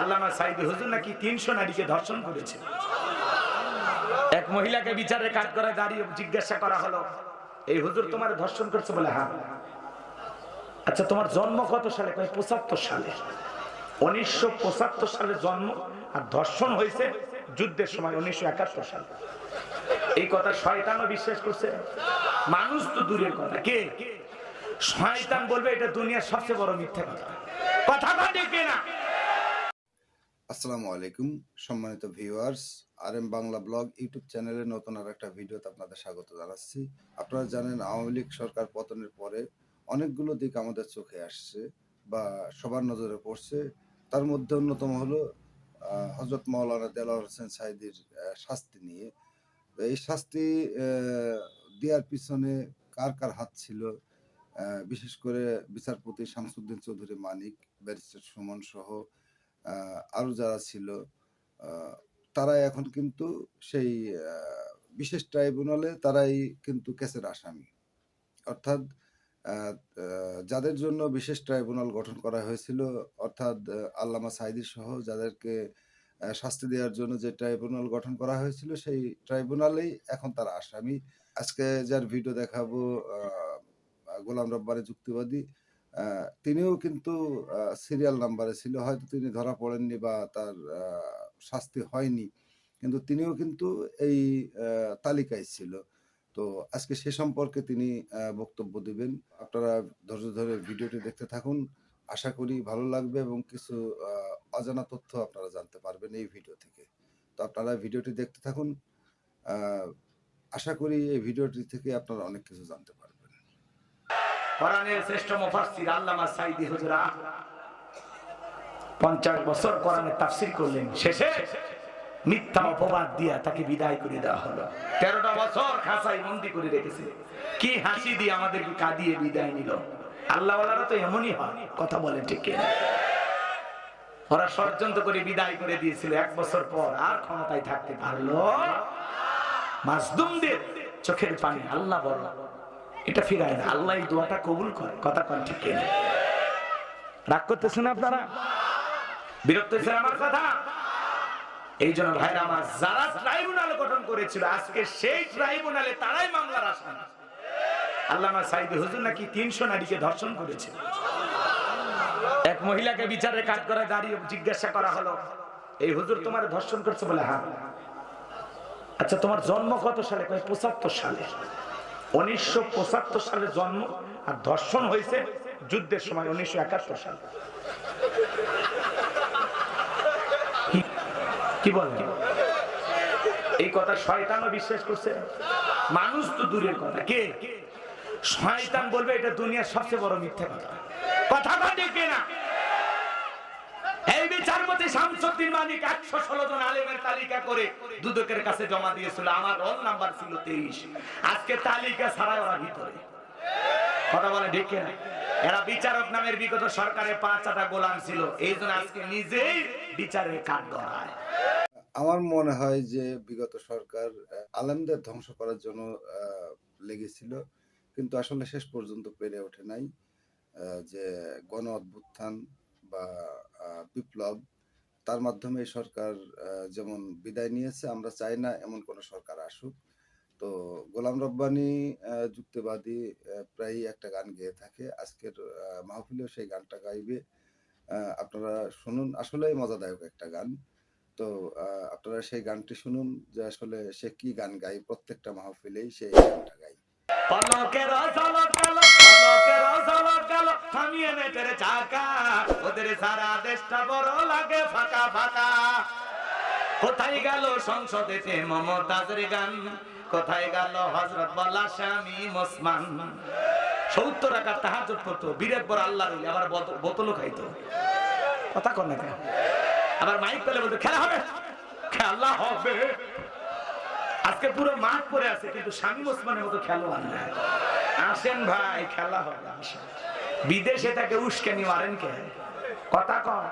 আল্লামা সাইদি হুজুর নাকি তিনশো নারীকে ধর্ষণ করেছে। এক মহিলাকে বিচারে কাজ করে দাঁড়িয়ে জিজ্ঞাসা করা হলো, এই হুজুর তোমার ধর্ষণ করছে বলে? হ্যাঁ। আচ্ছা তোমার জন্ম কত সালে? পঁচাত্তর সালে। উনিশশো পঁচাত্তর সালে জন্ম আর ধর্ষণ হয়েছে যুদ্ধের সময়, উনিশশো একাত্তর সালে। এই কথা শয়তানও বিশ্বাস করছে। মানুষ তো দূরের কথা। কে? শয়তান বলবে, এটা দুনিয়ার সবচেয়ে বড় মিথ্যা কথা। কথা ঠিক না? আসসালামু আলাইকুম, সম্মানিত viewers. R M Bangla blog YouTube চ্যানেলে নতুন আর একটা ভিডিওতে আপনাদের স্বাগত জানাচ্ছি। আপনারা জানেন, আওয়ামী লীগ সরকার পতনের পরে অনেকগুলো দিক আমাদের চোখে আসছে বা সবার নজরে পড়ছে। তার মধ্যে অন্যতম হলো হজরত মাওলানা দেলাওয়ার হোসেন সাইদির শাস্তি নিয়ে। এই শাস্তি দেওয়ার পিছনে কার কার হাত ছিল? বিশেষ করে বিচারপতি শামসুদ্দিন চৌধুরী মানিক, ব্যারিস্টার সুমন সহ আহ, আরও যারা ছিল তারা এখন কিন্তু সেই বিশেষ ট্রাইব্যুনালে তারাই কিন্তু কেসের আসামি। অর্থাৎ যাদের জন্য বিশেষ ট্রাইব্যুনাল গঠন করা হয়েছিল অর্থাৎ আল্লামা সাইদি সহ যাদেরকে শাস্তি দেওয়ার জন্য যে ট্রাইব্যুনাল গঠন করা হয়েছিল সেই ট্রাইব্যুনালেই এখন তারা আসামি। আজকে যার ভিডিও দেখাবো গোলাম রব্বারে যুক্তিবাদী তিনিও কিন্তু সিরিয়াল নাম্বারে ছিল। হয়তো তিনি ধরা পড়েননি বা তার শাস্তি হয়নি। কিন্তু তিনিও কিন্তু এই তালিকায় ছিল। তো আজকে সে সম্পর্কে তিনি বক্তব্য দিবেন। আপনারা ধৈর্য ধরে ভিডিওটি দেখতে থাকুন। আশা করি ভালো লাগবে এবং কিছু অজানা তথ্য আপনারা জানতে পারবেন এই ভিডিও থেকে। তো আপনারা ভিডিওটি দেখতে থাকুন। আশা করি এই ভিডিওটি থেকে আপনারা অনেক কিছু জানতে পারবেন। কোরআনের শ্রেষ্ঠ মুফাসসির আল্লামা সাইদি হুজুরা। 50 বছর কোরআনের তাফসীর করলেন। শেষে মিথ্যা অপবাদ দিয়া তাকে বিদায় করে দেওয়া হলো। তেরোটা বছর খাসাই বন্দি করে রেখেছে। কি হাসি দিয়ে আমাদেরকে কাঁদিয়ে বিদায় নিল। আল্লাহ তো এমনই হয়, কথা বলে ঠিক ওরা ষড়যন্ত্র করে বিদায় করে দিয়েছিল। এক বছর পর আর ক্ষমতায় থাকতে পারল মাসদুমদের চোখের পানি আল্লাহ বড়। এটা ফিরায় না। আল্লাহ এই দোয়াটা কবুল করে। কথা কন ঠিক? রাগ করতেছেন আপনারা? বিরক্ত হয়েছেন আমার কথা? এই জন্য ভাইরা আমার যারা ট্রাইব্যুনাল গঠন করেছিল, আজকে সেই ট্রাইব্যুনালে তারাই মামলার আসামি। আল্লামা সাইদি হুজুর নাকি তিনশো নারীকে ধর্ষণ করেছে। এক মহিলাকে বিচারে কাজ করে দাঁড়িয়ে জিজ্ঞাসা করা হলো, এই হুজুর তোমার ধর্ষণ করছে বলে হ্যাঁ আচ্ছা তোমার জন্ম কত সালে? পঁচাত্তর সালে। উনিশশো পঁচাত্তর সালে জন্ম আর ধর্ষণ হয়েছে যুদ্ধের সময়, উনিশশো একাত্তর সালে। কি- বলেন এই কথা শয়তানও বিশ্বাস করছে। মানুষ তো দূরের কথা। কে? শয়তান বলবে এটা দুনিয়ার সবচেয়ে বড় মিথ্যা কথা। কথা না জমা দিয়েছিল। আমার নাম্বার ছিল তেইশ তালিকা ছাড়া বলে এরা বিচারক বিগত সরকারের গোলাম ছিল। এই জন্য আজকে আমার মনে হয় যে বিগত সরকার আলেমদের ধ্বংস করার জন্য লেগেছিল। কিন্তু আসলে শেষ পর্যন্ত পেরে ওঠে নাই যে গণ অভ্যুত্থান বা বিপ্লব তার মাধ্যমে সরকার যেমন বিদায় নিয়েছে, আমরা চাই না এমন কোন সরকার আসুক। তো গোলাম রব্বানী যুক্তিবাদী প্রায়ই একটা গান গেয়ে থাকে। আজকের মাহফিলেও সেই গানটা গাইবে। আপনারা শুনুন, আসলেই মজাদায়ক একটা গান। তো আপনারা সেই গানটি শুনুন, যে আসলে সে কি গান গায়, প্রত্যেকটা মাহফিলেই সেই গানটা গায়। ঝলক থামিয়ে নেটের চাকা, ওদের সারা দেশটা বড় লাগে ফাঁকা ফাঁকা। কোথায় গেল সংসদেতে মমতাজের গান? কোথায় গেল হজরত বলা স্বামী মোসমান সত্তর টাকা তাহাজ পড়তো বিরাট বড় আল্লাহ আবার বোত- বোতলও খাইতো। কথা কর না কেন? আবার মাইক পেলে বলতো খেলা হবে? খেলা হবে। আজকে পুরো মাঠ পরে আছে কিন্তু স্বামী ওসমানের মতো খেলোয়াড় নাই। আসেন ভাই খেলা হবে আসেন। বিদেশে তাকে উস্কানি মারেন কে? কথা কর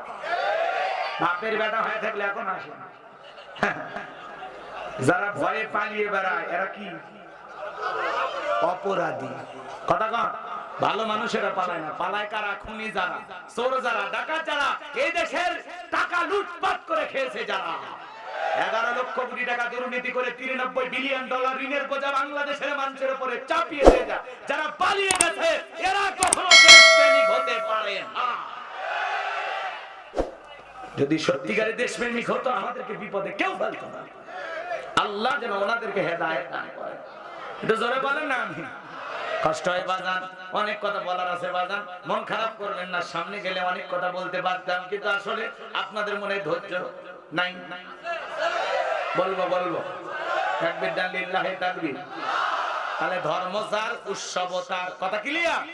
বাপের বেটা হয়ে থাকলে এখন আসেন। যারা ভয়ে পালিয়ে বেড়ায়, এরা কি? অপরাধী। কথা কর ভালো মানুষেরা পালায় না। পালায় কারা? খুনি যারা, চোর যারা, ডাকাত যারা, এই দেশের টাকা লুটপাট করে খেয়েছে যারা। এগারো লক্ষ কোটি টাকা দুর্নীতি করে তিরানব্বই বিলিয়ন ডলার ঋণের বোঝা বাংলাদেশের মানুষের উপরে চাপিয়ে দিয়ে। যারা পালিয়ে গেছে, এরা কখনো হতে পারে না। যদি সত্যিকারের দেশপ্রেমিক হতো, আমাদেরকে বিপদে কেউ ফেলতো না। আল্লাহ যেন ওনাদেরকে হেদায়ত দান করে একটু জোরে বলেন না আমি। কষ্ট হয় বাজান, অনেক কথা বলার আছে বাজান। মন খারাপ করবেন না, সামনে গেলে অনেক কথা বলতে পারতাম, কিন্তু আসলে আপনাদের মনে ধৈর্য নাই। বলব বলব। তাকবীর দান লিল্লাহি তাকবীর। তাহলে ধর্মসার উৎসবতার কথা ক্লিয়ার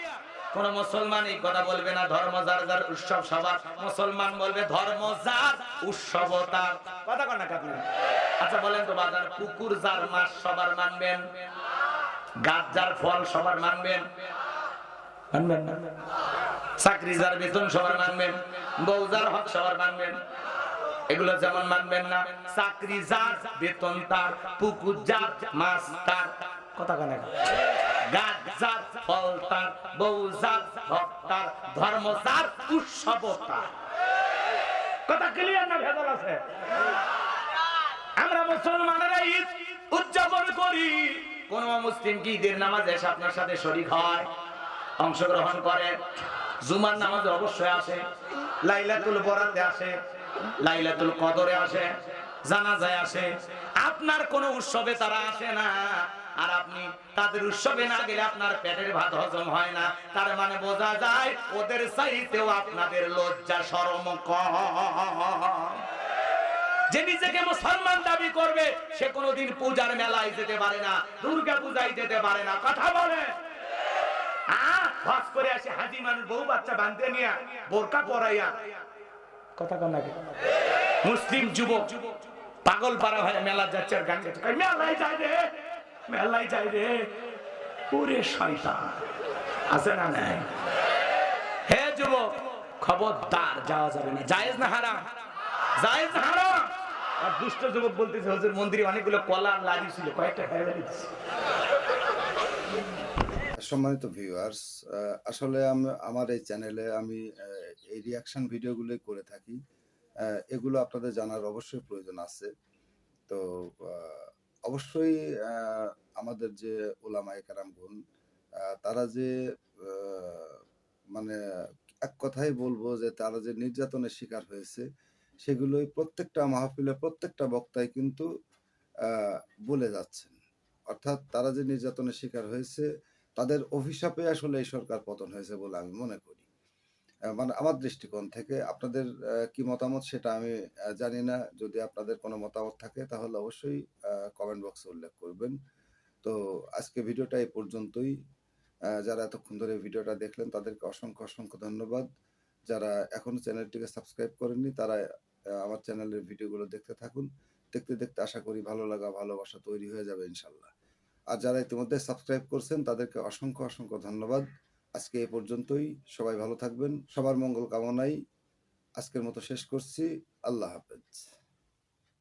কোন মুসলমান এই কথা বলবে না, ধর্ম যার যার উৎসব সবার। মুসলমান বলবে ধর্ম যার উৎসবতার কথা কন না আচ্ছা বলেন তো বাজার, কুকুর যার মাস সবার মানবেন, গাছ যার ফল সবার মানবেন চাকরি যার বেতন সবার মানবেন, বউ যার হক সবার মানবেন, এগুলো যেমন মানবেন না, চাকরি যার বেতন তার পুকুর যার মাছ তার। কথা কানে? গাছ যার ফল তার, বউ যার হক তার, ধর্ম যার, উৎসব তার। কথা ক্লিয়ার না ভেজাল আছে? আমরা মুসলমানেরা ঈদ উদযাপন করি। কোন মুসলিম কি ঈদের নামাজে আপনার সাথে শরীক হয়? অংশগ্রহণ করে? জুমার নামাজে অবশ্যই আসে। লাইলাতুল বরাতে আসে। লাইলাতুল কদরে আসে। জানাজায় আসে। আপনার কোন উৎসবে তারা আসে না। আর আপনি তাদের উৎসবে না গেলে আপনার পেটের ভাত হজম হয় না। তার মানে বোঝা যায় ওদের চাইতেও আপনাদের লজ্জা শরম কম। যে নিজেকে মুসলমান দাবি করবে সে কোনোদিন পূজার মেলায় যেতে পারে না দুর্গা পূজায় যেতে পারে না। কথা বলে করে আসে হাজি মানুষ বউ বাচ্চা বাঁধতে নিয়ে বোরকা পরাইয়া। কথা কন নাকি মুসলিম যুবক পাগল পাড়া হয়ে মেলা যাচ্ছে আর গান কয়, মেলায় যায় রে মেলায় যায় রে। ওরে শয়তান। আছে না নাই? হে যুবক, খবরদার, যাওয়া যাবে না। জায়েজ না হারাম? জায়েজ না হারাম? আর দুষ্ট যুবক বলতেছে, হজুর, মন্দিরে অনেকগুলো কলা লাগিয়েছিল কয়েকটা খাই দিচ্ছে সম্মানিত ভিউয়ার্স আসলে আমার এই চ্যানেলে আমি এই রিয়াকশন ভিডিওগুলো করে থাকি। এগুলো আপনাদের জানার অবশ্যই প্রয়োজন আছে। তো অবশ্যই আমাদের যে ওলামায়ে কারামগুন তারা যে মানে এক কথাই বলব যে, তারা যে নির্যাতনের শিকার হয়েছে, সেগুলোই প্রত্যেকটা মাহফিলে, প্রত্যেকটা বক্তায় কিন্তু বলে যাচ্ছেন। অর্থাৎ তারা যে নির্যাতনের শিকার হয়েছে, তাদের অভিশাপে আসলে এই সরকার পতন হয়েছে বলে আমি মনে করি। মানে আমার দৃষ্টিকোণ থেকে আপনাদের কি মতামত সেটা আমি জানি না। যদি আপনাদের কোনো মতামত থাকে, তাহলে অবশ্যই কমেন্ট বক্সে উল্লেখ করবেন। তো আজকে ভিডিওটা এই পর্যন্তই। যারা এতক্ষণ ধরে ভিডিওটা দেখলেন, তাদেরকে অসংখ্য অসংখ্য ধন্যবাদ। যারা এখনও চ্যানেলটিকে সাবস্ক্রাইব করেননি, তারা আমার চ্যানেলের ভিডিওগুলো দেখতে থাকুন। দেখতে দেখতে আশা করি ভালো লাগা, ভালোবাসা তৈরি হয়ে যাবে ইনশাল্লাহ। আর যারা ইতিমধ্যে সাবস্ক্রাইব করছেন, তাদেরকে অসংখ্য অসংখ্য ধন্যবাদ। আজকে এ পর্যন্তই। সবাই ভালো থাকবেন। সবার মঙ্গল কামনাই আজকের মতো শেষ করছি। আল্লাহ হাফেজ।